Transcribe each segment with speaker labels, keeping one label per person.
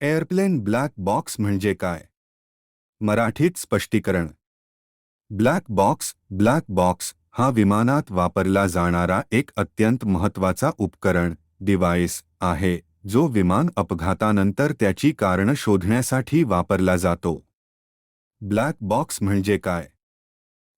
Speaker 1: Airplane black box म्हणजे काय? मराठीत स्पष्टीकरण. ब्लॅक बॉक्स ब्लॅक बॉक्स हा विमानात वापरला जाणारा एक अत्यंत महत्त्वाचा उपकरण डिव्हाइस आहे जो विमान अपघातानंतर त्याची कारणं शोधण्यासाठी वापरला जातो. ब्लॅक बॉक्स म्हणजे काय?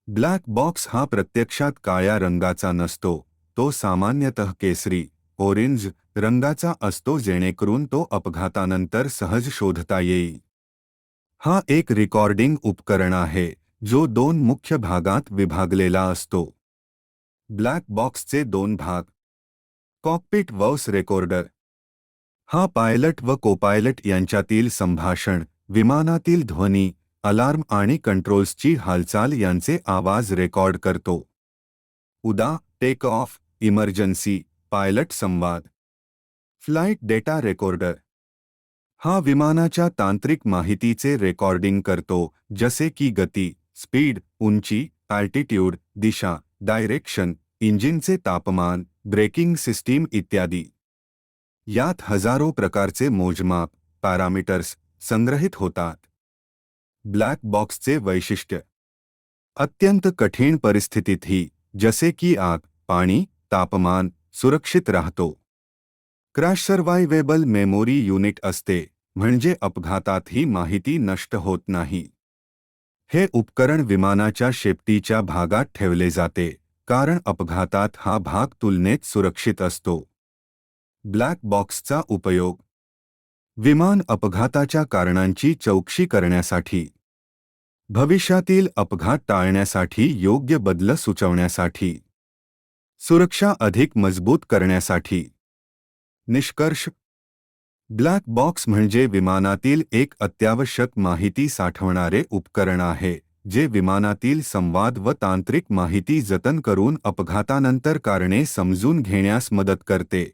Speaker 1: ब्लॅक बॉक्स हा प्रत्यक्षात काळ्या रंगाचा नसतो तो सामान्यतः केसरी ओरेंज रंगाचा असतो जेणेकरून तो अपघातानंतर सहज शोधता येईल. हा एक रेकॉर्डिंग उपकरण आहे जो दोन मुख्य भागात विभागलेला असतो. ब्लॅक बॉक्सचे दोन भाग. कॉकपिट वॉस रेकॉर्डर हा पायलट व कोपायलट यांच्यातील संभाषण विमानातील ध्वनी अलार्म आणि कंट्रोल्सची हालचाल यांचे आवाज रेकॉर्ड करतो. उदा टेक ऑफ इमर्जन्सी पायलट संवाद. Flight data recorder. हा विमानाच्या तांत्रिक माहितीचे रेकॉर्डिंग करतो, जसे की गती, स्पीड, उंची अल्टिट्यूड दिशा डायरेक्शन इंजिनचे तापमान, ब्रेकिंग सिस्टीम इत्यादी. यात हजारो प्रकारचे मोजमाप, पॅरामीटर्स संग्रहित होतात. ब्लॅक बॉक्सचे वैशिष्ट्य. अत्यंत कठीण परिस्थितीतही, जसे की आग, पाणी, तापमान सुरक्षित राहतो. क्रॅश सर्वायवेबल मेमोरी युनिट असते म्हणजे अपघातातही माहिती नष्ट होत नाही. हे उपकरण विमानाच्या शेपटीच्या भागात ठेवले जाते कारण अपघातात हा भाग तुलनेत सुरक्षित असतो. ब्लॅक बॉक्सचा उपयोग. विमान अपघाताच्या कारणांची चौकशी करण्यासाठी. भविष्यातील अपघात टाळण्यासाठी योग्य बदल सुचवण्यासाठी. सुरक्षा अधिक मजबूत करण्यासाठी. निष्कर्ष. ब्लॅक बॉक्स म्हणजे विमानातील एक अत्यावश्यक माहिती साठवणारे उपकरण आहे जे विमानातील संवाद व तांत्रिक माहिती जतन करून अपघातानंतर कारणे समजून घेण्यास मदत करते.